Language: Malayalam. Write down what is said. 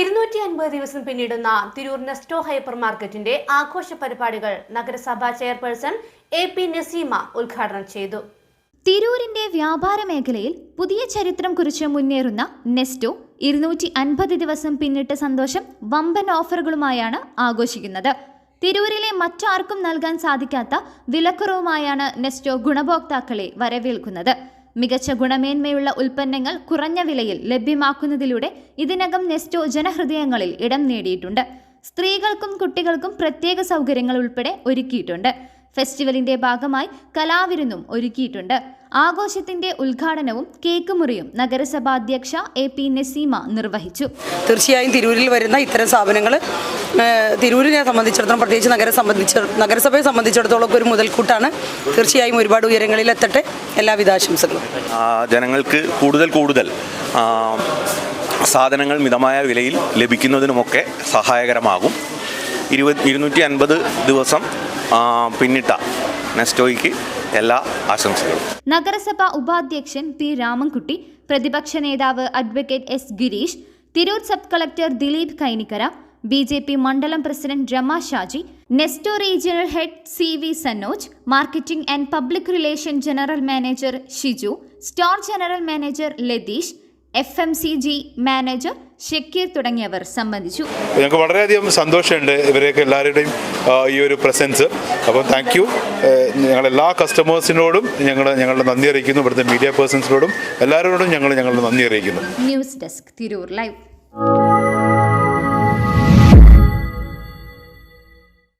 ഇരുന്നൂറ്റി അൻപത് ദിവസം പിന്നിടുന്ന തിരൂർ നെസ്റ്റോ ഹൈപ്പർ മാർക്കറ്റിന്റെ ആഘോഷ പരിപാടികൾ നഗരസഭാ ചെയർപേഴ്സൺ എ പി നസീമ ഉദ്ഘാടനം ചെയ്തു. തിരൂരിന്റെ വ്യാപാര മേഖലയിൽ പുതിയ ചരിത്രം കുറിച്ച് മുന്നേറുന്ന നെസ്റ്റോ ഇരുന്നൂറ്റി അൻപത് ദിവസം പിന്നിട്ട സന്തോഷം വമ്പൻ ഓഫറുകളുമായാണ് ആഘോഷിക്കുന്നത്. തിരൂരിലെ മറ്റാർക്കും നൽകാൻ സാധിക്കാത്ത വിലക്കുറവുമായാണ് നെസ്റ്റോ ഗുണഭോക്താക്കളെ വരവേൽക്കുന്നത്. മികച്ച ഗുണമേന്മയുള്ള ഉൽപ്പന്നങ്ങൾ കുറഞ്ഞ വിലയിൽ ലഭ്യമാക്കുന്നതിലൂടെ ഇതിനകം നെസ്റ്റോ ജനഹൃദയങ്ങളിൽ ഇടം നേടിയിട്ടുണ്ട്. സ്ത്രീകൾക്കും കുട്ടികൾക്കും പ്രത്യേക സൗകര്യങ്ങൾ ഉൾപ്പെടെ ഒരുക്കിയിട്ടുണ്ട്. ഫെസ്റ്റിവലിന്റെ ഭാഗമായി കലാവിരുന്നും ഒരുക്കിയിട്ടുണ്ട്. ആഘോഷത്തിന്റെ ഉദ്ഘാടനവും കേക്ക് മുറിയും നഗരസഭാ അധ്യക്ഷ എ പി നസീമ നിർവഹിച്ചു. തീർച്ചയായും തിരൂരിൽ വരുന്ന ഇത്തരം സ്ഥാപനങ്ങൾ തിരൂരിനെ സംബന്ധിച്ചിടത്തോളം പ്രത്യേകിച്ച് നഗര സംബന്ധിച്ച നഗരസഭയെ സംബന്ധിച്ചിടത്തോളം ഒരു മുതൽക്കൂട്ടാണ്. തീർച്ചയായും ഒരുപാട് ഉയരങ്ങളിൽ എത്തട്ടെ. എല്ലാവിധ ആശംസകളും. ജനങ്ങൾക്ക് കൂടുതൽ കൂടുതൽ സാധനങ്ങൾ മിതമായ വിലയിൽ ലഭിക്കുന്നതിനുമൊക്കെ സഹായകരമാകും. ഇരുപത് ഇരുന്നൂറ്റി അൻപത് ദിവസം പിന്നിട്ട നെസ്റ്റോയ്ക്ക് എല്ലാ ആശംസകളും. നഗരസഭ ഉപാധ്യക്ഷൻ പി രാമൻകുട്ടി പ്രതിപക്ഷ നേതാവ് advocate S Girish Tirur sub collector Dileep Kainikkara B J P മണ്ഡലം president Rama Shaji Nesto regional head C V Sanoj marketing and public relation general manager Shiju store general manager Latheesh F M C G manager Shakeer തുടങ്ങിയവർ സംബന്ധിച്ചു. ഞങ്ങൾക്ക് വളരെയധികം സന്തോഷമുണ്ട് ഇവരെയൊക്കെ എല്ലാവരുടെയും ഈ ഒരു പ്രസൻസ് അപ്പോൾ താങ്ക് യു ഞങ്ങളെല്ലാ കസ്റ്റമേഴ്സിനോടും ഞങ്ങൾ ഞങ്ങളുടെ നന്ദി അറിയിക്കുന്നു. ഇവിടുത്തെ മീഡിയ പേഴ്സൺസിനോടും എല്ലാവരോടും ഞങ്ങൾ ഞങ്ങളുടെ നന്ദി അറിയിക്കുന്നു. News desk Tirur live.